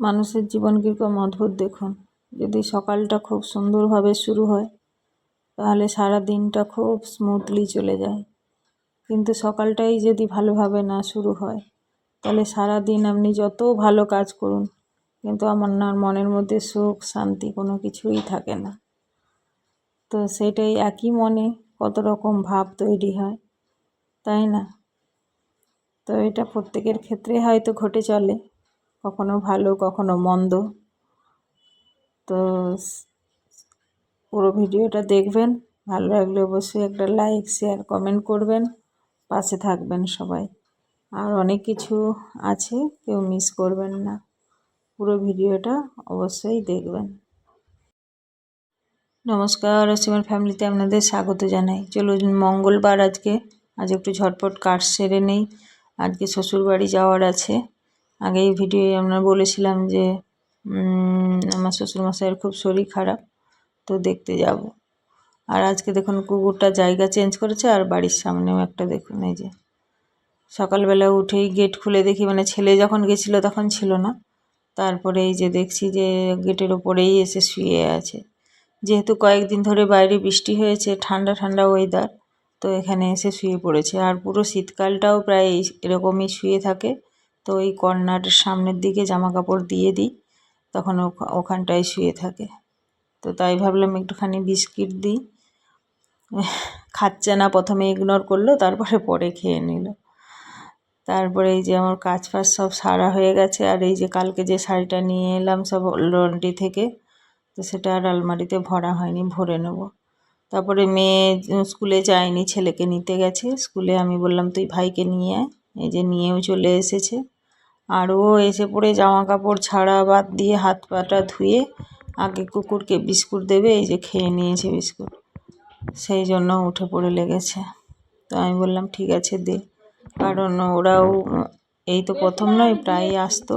মানুষের জীবন কীরকম অদ্ভুত দেখুন। যদি সকালটা খুব সুন্দরভাবে শুরু হয়, তাহলে সারা দিনটা খুব স্মুথলি চলে যায়। কিন্তু সকালটাই যদি ভালোভাবে না শুরু হয়, তাহলে সারা দিন আপনি যত ভালো কাজ করুন, কিন্তু আমার না, মনের মধ্যে সুখ, শান্তি কোনো কিছুই থাকে না। তো সেটাই একই মনে কত রকম ভাব তৈরি হয়, তাই না? তো এটা প্রত্যেকের ক্ষেত্রে হয়তো ঘটে চলে। কখনো ভালো, কখনো মন্দ। তো পুরো ভিডিওটা দেখবেন। ভালো লাগলে অবশ্যই একটা লাইক শেয়ার কমেন্ট করবেন। পাশে থাকবেন সবাই। আর অনেক কিছু আছে, কেউ মিস করবেন না। পুরো ভিডিওটা অবশ্যই দেখবেন। নমস্কার, অসীমের ফ্যামিলিতে আপনাদের স্বাগত জানাই। চলুন, মঙ্গলবার আজকে। আজ একটু ঝটপট কাজ সেরে নেই। আজকে শ্বশুরবাড়ি যাওয়ার আছে। আগে এই ভিডিওয়ে আমরা বলেছিলাম যে আমার শ্বশুরমশাইয়ের খুব শরীর খারাপ, তো দেখতে যাব। আর আজকে দেখুন, কুকুরটা জায়গা চেঞ্জ করেছে আর বাড়ির সামনেও একটা দেখুন, এই যে। সকালবেলা উঠেই গেট খুলে দেখি মানে ছেলে যখন গেছিল তখন ছিল না। তারপরে এই যে দেখছি যে, গেটের ওপরেই এসে শুয়ে আছে। যেহেতু কয়েকদিন ধরে বাইরে বৃষ্টি হয়েছে, ঠান্ডা ঠান্ডা ওয়েদার তো এখানে এসে শুয়ে পড়েছে। আর পুরো শীতকালটাও প্রায় এরকমই শুয়ে থাকে। তো ওই কর্নার সামনের দিকে জামা কাপড় দিয়ে দিই, তখন ওখানটায় শুয়ে থাকে। তো তাই ভাবলাম একটুখানি বিস্কিট দিই। খাচ্ছে না, প্রথমে ইগনোর করল, তারপরে পরে খেয়ে নিল। তারপরে এই যে আমার কাজ ফাজ সব সারা হয়ে গেছে, আর এই যে কালকে যে শাড়িটা নিয়ে এলাম সব লন্ড্রি থেকে, তো সেটা আর আলমারিতে ভরা হয়নি, ভরে নেব। তারপরে মেয়ে স্কুলে যায়নি, ছেলেকে নিতে গেছে। স্কুলে আমি বললাম, তুই ভাইকে নিয়ে আয়। এই যে নিয়েও চলে এসেছে। আর ও এসে পড়ে জামা কাপড় ছাড়া বাদ দিয়ে হাত পাটা ধুয়ে আগে কুকুরকে বিস্কুট দেবে, এই যে খেয়ে নিয়েছে বিস্কুট। সেই জন্য উঠে পড়ে লেগেছে। তো আমি বললাম, ঠিক আছে, দে। কারণ ওরাও, এই তো প্রথম নয় প্রায়ই আসতো।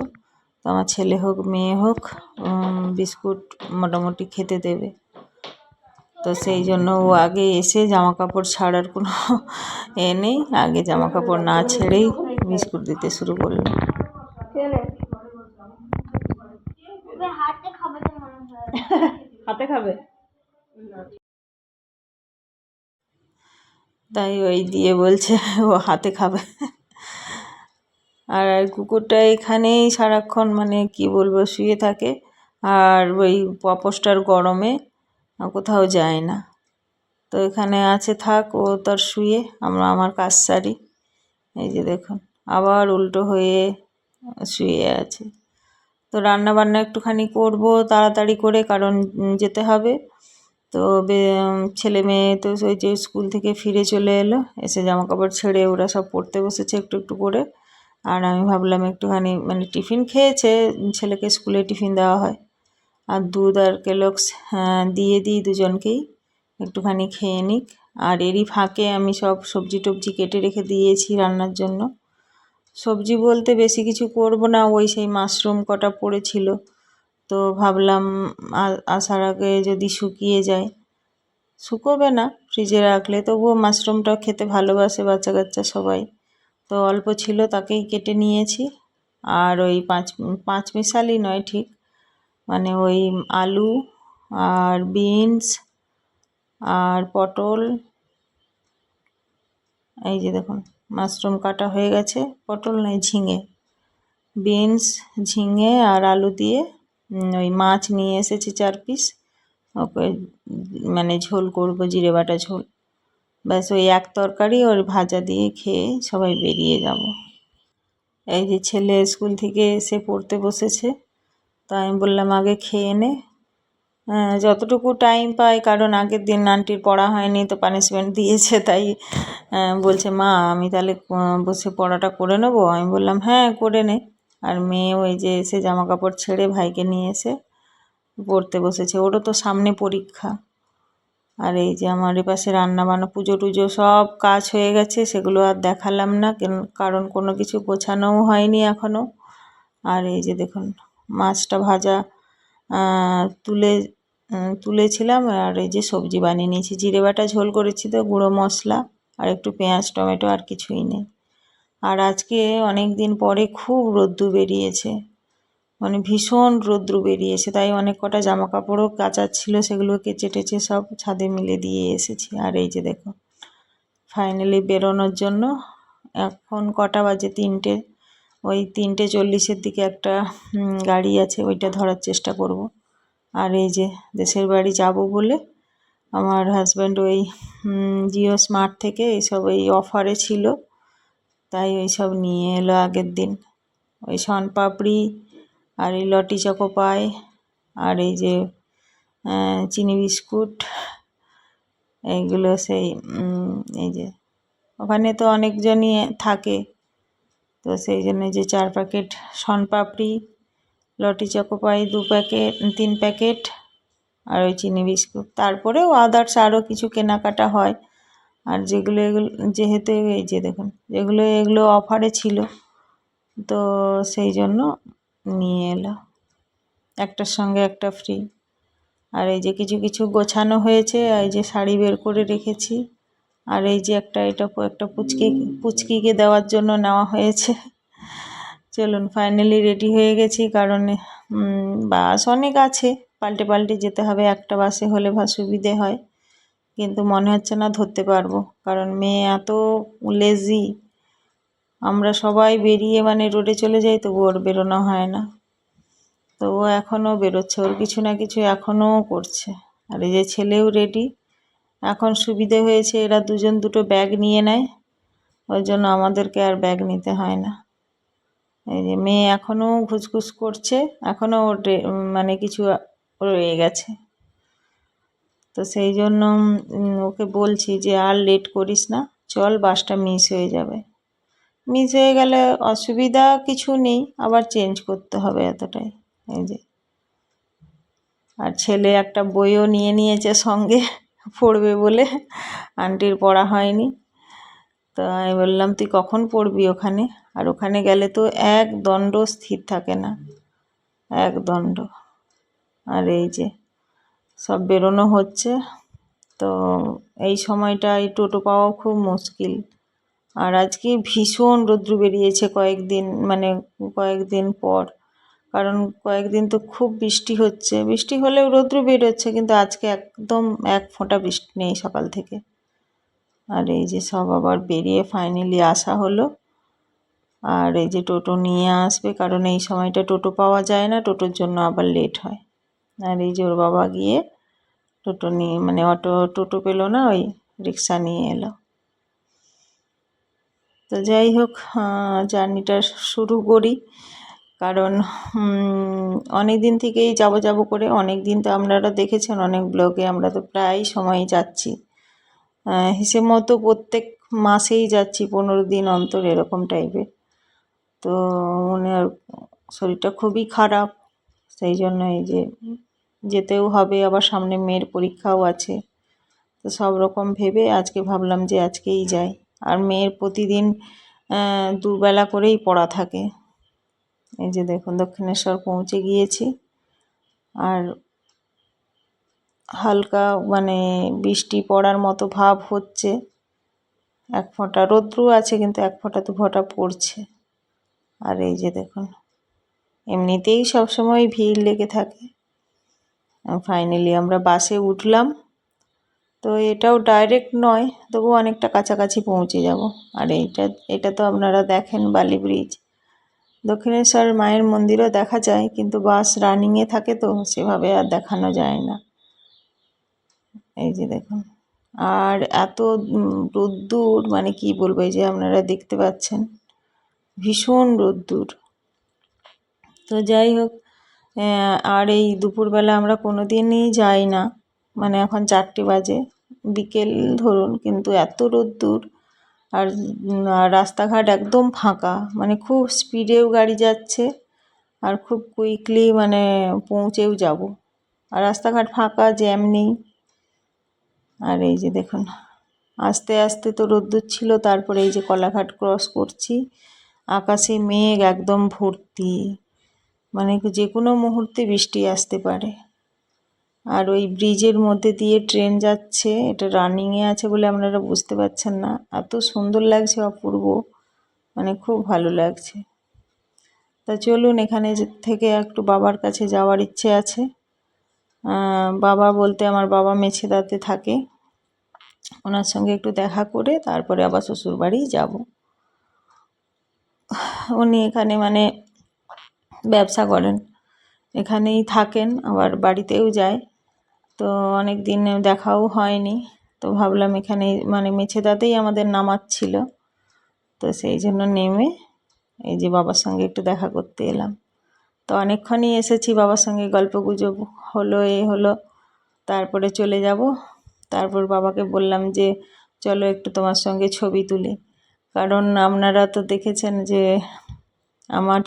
তো আমার ছেলে হোক, মেয়ে হোক বিস্কুট মোটামুটি খেতে দেবে। তো সেই জন্য ও আগে এসে জামা কাপড় ছাড়ার কোনো এ নেই। আগে জামা কাপড় না ছেড়েই বিস্কুট দিতে শুরু করল। হাতে খাবে? তাই ওই দিয়ে বলছে ও হাতে খাবে। আর কুকুরটা এখানেই সারাক্ষণ মানে কি বলব শুয়ে থাকে। আর ওই পপসটার গরমে কোথাও যায় না। তো এখানে আছে, থাক, ও তার শুয়ে, আমরা আমার কাজ সারি। এই যে দেখুন, আবার উল্টো হয়ে শুয়ে আছে। তো রান্না বান্না একটুখানি করব তাড়াতাড়ি করে, কারণ যেতে হবে। তো ছেলে মেয়ে তো ওই যে স্কুল থেকে ফিরে চলে এলো, এসে জামা কাপড় ছেড়ে ওরা সব পড়তে বসেছে একটু একটু করে। আর আমি ভাবলাম একটুখানি মানে টিফিন খেয়েছে, ছেলেকে স্কুলে টিফিন দেওয়া হয়। আর দুধ আর কেলক্স দিয়ে দিই দুজনকেই। একটুখানি খেয়ে নিক। আর এরই ফাঁকে আমি সব সবজি টবজি কেটে রেখে দিয়েছি রান্নার জন্য। সবজি বলতে বেশি কিছু করব না, ওই সেই মাশরুম কটা পড়েছিল। তো ভাবলাম আসার আগে যদি শুকিয়ে যায়। শুকোবে না, ফ্রিজে রাখলে তবুও মাশরুমটা খেতে ভালোবাসে বাচ্চা কাচ্চা সবাই। তো অল্প ছিল, তাকেই কেটে নিয়েছি। আর ওই পাঁচ পাঁচ মিশালি নয়, ঠিক। মানে ওই আলু আর বিনস আর পটল। এই যে দেখুন, মাশরুম কাটা হয়ে গেছে। পটল নয় ঝিঙে। বিনস, ঝিঙে আর আলু দিয়ে ওই মাছ নিয়ে এসেছি চার পিস। ওকে মানে ঝোল করব, জিরে বাটা ঝোল। ব্যাস, ওই এক তরকারি ওর ভাজা দিয়ে খেয়ে সবাই বেরিয়ে যাব। এই যে ছেলে স্কুল থেকে এসে পড়তে বসেছে। তো আমি বললাম, আগে খেয়ে নে। যতটুকু টাইম পাই, কারণ আগের দিন আন্টির পড়া হয়নি, তো পানিশমেন্ট দিয়েছে, তাই বলছে, মা, আমি তাহলে বসে পড়াটা করে নেব? আমি বললাম হ্যাঁ করে নে। আর মেয়ে ওই যে এসে জামা কাপড় ছেড়ে ভাইকে নিয়ে এসে পড়তে বসেছে। ওরও তো সামনে পরীক্ষা। আর এই যে আমার এপাশে রান্না বান্না পুজো টুজো সব কাজ হয়ে গেছে, সেগুলো আর দেখালাম না কারণ কোনো কিছু গোছানোও হয়নি এখনও আর এই যে দেখুন মাছটা ভাজা তুলে তুলেছিলাম আর এই যে সবজি বানিয়ে নিয়েছি। জিরে বাটা ঝোল করেছি তো, গুঁড়ো মশলা আর একটু পেঁয়াজ, টমেটো আর কিছুই নেই। আর আজকে অনেক দিন পরে খুব রোদ্দু বেরিয়েছে। মানে ভীষণ রৌদ্র বেরিয়েছে। তাই অনেক কটা জামা কাপড়ও কাচার ছিল, সেগুলো কেচে টেচে সব ছাদে মিলে দিয়ে এসেছি। আর এই যে দেখো ফাইনালি বেরোনোর জন্য এখন কটা বাজে তিনটে। ওই তিনটে চল্লিশের দিকে একটা গাড়ি আছে, ওইটা ধরার চেষ্টা করব। আর এই যে দেশের বাড়ি যাব বলে আমার হাজব্যান্ড ওই জিও স্মার্ট থেকে এইসব এই অফারে ছিল। তাই ওই সব নিয়ে এলো আগের দিন। ওই পাপড়ি আর এই লটি চকো পায় আর এই যে চিনি বিস্কুট এইগুলো সেই এই যে। ওখানে তো অনেকজনই থাকে। তো সেই জন্য যে চার প্যাকেট পাপড়ি লটি চকো পাই দু প্যাকেট, তিন প্যাকেট আর ওই চিনি বিস্কুট। তারপরেও আদার্স আরও কিছু কেনাকাটা হয়। আর যেগুলো এগুলো, যেহেতু এই যে দেখুন, যেগুলো এগুলো অফারে ছিল, তো সেই জন্য নিয়ে এলো। একটার সঙ্গে একটা ফ্রি আর এই যে কিছু কিছু গোছানো হয়েছে, এই যে শাড়ি বের করে রেখেছি। আর এই যে একটা, এটা একটা পুচকি, পুচকিকে দেওয়ার জন্য নেওয়া হয়েছে। চলুন ফাইনালি রেডি হয়ে গেছি, কারণ বাস অনেক আছে। পাল্টে পাল্টে যেতে হবে, একটা বাসে হলে বা সুবিধে হয়। কিন্তু মনে হচ্ছে না ধরতে পারব, কারণ মেয়ে এত লেজি আমরা সবাই বেরিয়ে মানে রোডে চলে যাই তবু ওর বেরোনো হয় না। তো ও এখনও বেরোচ্ছে, ওর কিছু না কিছু এখনও করছে। আর এই যে ছেলেও রেডি এখন সুবিধে হয়েছে, এরা দুজন দুটো ব্যাগ নিয়ে নেয়। ওই জন্য আমাদেরকে আর ব্যাগ নিতে হয় না। এই যে মেয়ে এখনও ঘুসঘুস করছে, এখনও ওর মানে কিছু রয়ে গেছে। তো সেই জন্য ওকে বলছি যে আর লেট করিস না, চল বাসটা মিস হয়ে যাবে। মিস হয়ে গেলে অসুবিধা কিছু নেই, আবার চেঞ্জ করতে হবে এতটাই। এই যে। আর ছেলে একটা বইও নিয়ে নিয়েছে সঙ্গে। পড়বে বলে আন্টির পড়া হয়নি। তো আমি বললাম, তুই কখন পড়বি ওখানে? আর ওখানে গেলে তো এক দণ্ড স্থির থাকে না। এক দণ্ড। আর এই যে সব বেরোনো হচ্ছে। তো এই সময়টা এই টোটো পাওয়াও খুব মুশকিল। আর আজকে ভীষণ রৌদ্র বেরিয়েছে কয়েকদিন মানে কয়েকদিন পর। কারণ কয়েকদিন তো খুব বৃষ্টি হচ্ছে। বৃষ্টি হলেও রৌদ্র বেরোচ্ছে, কিন্তু আজকে একদম এক ফোঁটা বৃষ্টি নেই সকাল থেকে। আর এই যে সব আবার বেরিয়ে ফাইনালি আসা হলো। আর এই যে টোটো নিয়ে আসবে, কারণ এই সময়টা টোটো পাওয়া যায় না, টোটোর জন্য আবার লেট হয়। আর এই যে বাবা গিয়ে টোটো নিয়ে মানে অটো, টোটো পেল না, ওই রিক্সা নিয়ে এলো। তো যাই হোক জার্নিটা শুরু করি। কারণ অনেক দিন থেকেই যাব যাব করে অনেক দিন তো আপনারা দেখেছেন অনেক ব্লগে আমরা তো প্রায় সময় যাচ্ছি। হিসেব মতো প্রত্যেক মাসেই যাচ্ছি পনেরো দিন অন্তর এরকম টাইপের তো মনে শরীরটা খুবই খারাপ, সেই জন্য এই যে যেতেও হবে, আবার সামনে মেয়ের পরীক্ষাও আছে। তো সব রকম ভেবে আজকে ভাবলাম যে আজকেই যাই। আর মেয়ের প্রতিদিন দুবেলা করেই পড়া থাকে। এই যে দেখুন, দক্ষিণেশ্বর পৌঁছে গিয়েছি। আর হালকা মানে বৃষ্টি পড়ার মতো ভাব হচ্ছে। এক ফোঁটা রৌদ্র আছে, কিন্তু এক ফোঁটা দু ফোঁটা পড়ছে। আর এই যে দেখুন, এমনিতেই সবসময় ভিড় লেগে থাকে। ফাইনালি আমরা বাসে উঠলাম। তো এটাও ডাইরেক্ট নয় তবু অনেকটা কাছাকাছি পৌঁছে যাব। আর এইটা, এটা তো আপনারা দেখেন বালি ব্রিজ দক্ষিণেশ্বর মায়ের মন্দিরও দেখা যায়, কিন্তু বাস রানিংয়ে থাকে তো সেভাবে আর দেখানো যায় না। এই যে দেখুন। আর এত রোদ্দুর মানে কি বলব, এই যে আপনারা দেখতে পাচ্ছেন। ভীষণ রোদ্দুর। তো যাই হোক আর এই দুপুরবেলা আমরা কোনো দিনই যাই না। মানে এখন চারটে বাজে। বিকেল ধরুন, কিন্তু এত রোদ্দুর। আর রাস্তাঘাট একদম ফাঁকা। মানে খুব স্পিডেও গাড়ি যাচ্ছে আর খুব কুইকলি মানে পৌঁছেও যাব। আর রাস্তাঘাট ফাঁকা জ্যাম নেই। আর এই যে দেখুন, আস্তে আস্তে তো রোদ্দুর ছিল, তারপরে এই যে কলাঘাট ক্রস করছি, আকাশে মেঘ একদম ভর্তি। মানে যে কোনো মুহূর্তে বৃষ্টি আসতে পারে। আর ওই ব্রিজের মধ্যে দিয়ে ট্রেন যাচ্ছে, এটা রানিংয়ে আছে বলে আপনারা বুঝতে পারছেন না। এত সুন্দর লাগছে অপূর্ব মানে খুব ভালো লাগছে। তা চলুন, এখানে থেকে একটু বাবার কাছে যাওয়ার ইচ্ছে আছে। বাবা বলতে আমার বাবা মেছেদাতে থাকে। ওনার সঙ্গে একটু দেখা করে তারপরে আবার শ্বশুর বাড়ি যাব। উনি এখানে মানে ব্যবসা করেন। এখানেই থাকেন, আবার বাড়িতেও যায়। তো অনেক দিন দেখাও হয়নি। তো ভাবলাম এখানে মানে মেছেদাতেই আমাদের নামাচ্ছিল। তো সেই জন্য নেমে এই যে বাবার সঙ্গে একটু দেখা করতে এলাম। তো অনেকক্ষণই এসেছি বাবার সঙ্গে গল্প গুজব হলো, এ হলো, তারপরে চলে যাব। তারপর বাবাকে বললাম যে, চলো একটু তোমার সঙ্গে ছবি তুলি। কারণ আপনারা তো দেখেছেন যে, আমার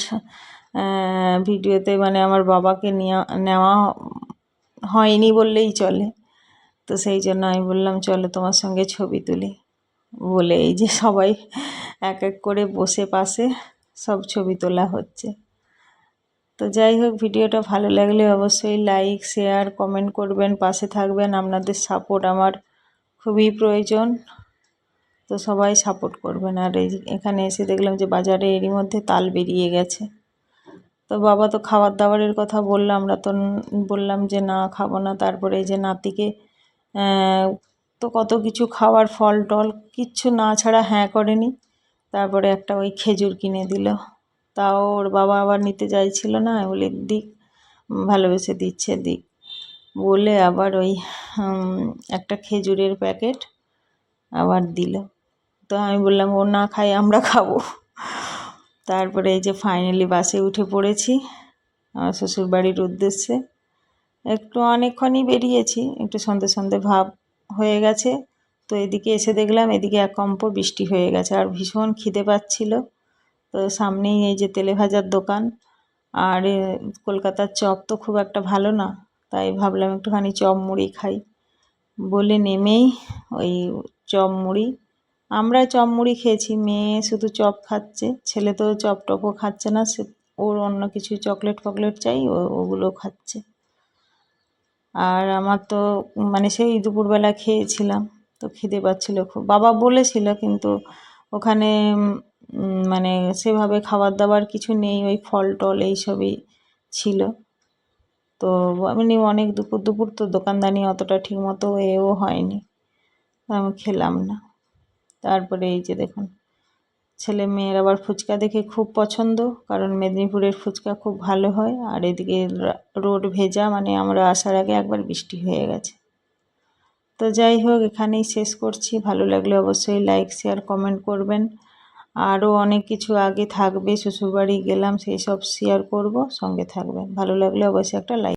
ভিডিওতে মানে আমার বাবাকে নেওয়া নেওয়া হয়নি বললেই চলে। তো সেই জন্য আমি বললাম, চলো তোমার সঙ্গে ছবি তুলি। বলে এই যে সবাই এক এক করে বসে পাশে সব ছবি তোলা হচ্ছে। তো যাই হোক, ভিডিওটা ভালো লাগলে অবশ্যই লাইক, শেয়ার, কমেন্ট করবেন, পাশে থাকবেন। আপনাদের সাপোর্ট আমার খুবই প্রয়োজন। তো সবাই সাপোর্ট করবেন। আর এই এখানে এসে দেখলাম যে বাজারে এরই মধ্যে তাল বেরিয়ে গেছে। তো বাবা তো খাবার দাবারের কথা বললাম আমরা তো বললাম যে না, খাব না। তারপরে এই যে নাতিকে তো কত কিছু খাওয়ার ফল টল কিচ্ছু না ছাড়া হ্যাঁ করেনি। তারপরে একটা ওই খেজুর কিনে দিল। তাও ওর বাবা আবার নিতে চাইছিল না বলি, দিক, ভালোবেসে দিচ্ছে, দিক। বলে আবার ওই একটা খেজুরের প্যাকেট আবার দিল। তো আমি বললাম, ও না খাই আমরা খাব। তারপরে এই যে ফাইনালি বাসে উঠে পড়েছি, আমার শ্বশুর বাড়ির উদ্দেশ্যে। একটু অনেকক্ষণই বেরিয়েছি, একটু সন্ধে সন্ধে ভাব হয়ে গেছে, তো এদিকে এসে দেখলাম এদিকে এক কম্প বৃষ্টি হয়ে গেছে, আর ভীষণ খিদে পাচ্ছিল। তো সামনেই এই যে তেলে ভাজার দোকান, আর কলকাতার চপ তো খুব একটা ভালো না, তাই ভাবলাম একটুখানি চপ মুড়ি খাই। বলে নেমেই ওই চপ মুড়ি আমরা চপ মুড়ি খেয়েছি, মেয়ে শুধু চপ খাচ্ছে, ছেলে তো চপ টপও খাচ্ছে না, সে ওর অন্য কিছু চকলেট ফকলেট চাই ওগুলো খাচ্ছে। আর আমার তো মানে সেই দুপুরবেলা খেয়েছিলাম, তো খিদে পাচ্ছিল খুব। বাবা বলেছিল কিন্তু ওখানে মানে সেভাবে খাবার দাবার কিছু নেই, ওই ফল টল এইসবই ছিল। তো এমনি অনেক দুপুর দুপুর তো দোকানদানি অতটা ঠিক মতো এও হয়নি আমি খেলাম না। তারপরে এই যে দেখুন, ছেলে মেয়ের আবার ফুচকা দেখে খুব পছন্দ, কারণ মেদিনীপুরের ফুচকা খুব ভালো হয়। আর এদিকে রোড ভেজা মানে আমরা আসার আগে একবার বৃষ্টি হয়ে গেছে। তো যাই হোক, এখানেই শেষ করছি। ভালো লাগলে অবশ্যই লাইক শেয়ার কমেন্ট করবেন। আরও অনেক কিছু আগে থাকবে, শ্বশুরবাড়ি গেলাম, সেই সব শেয়ার করব। সঙ্গে থাকবেন। ভালো লাগলে অবশ্যই একটা লাইক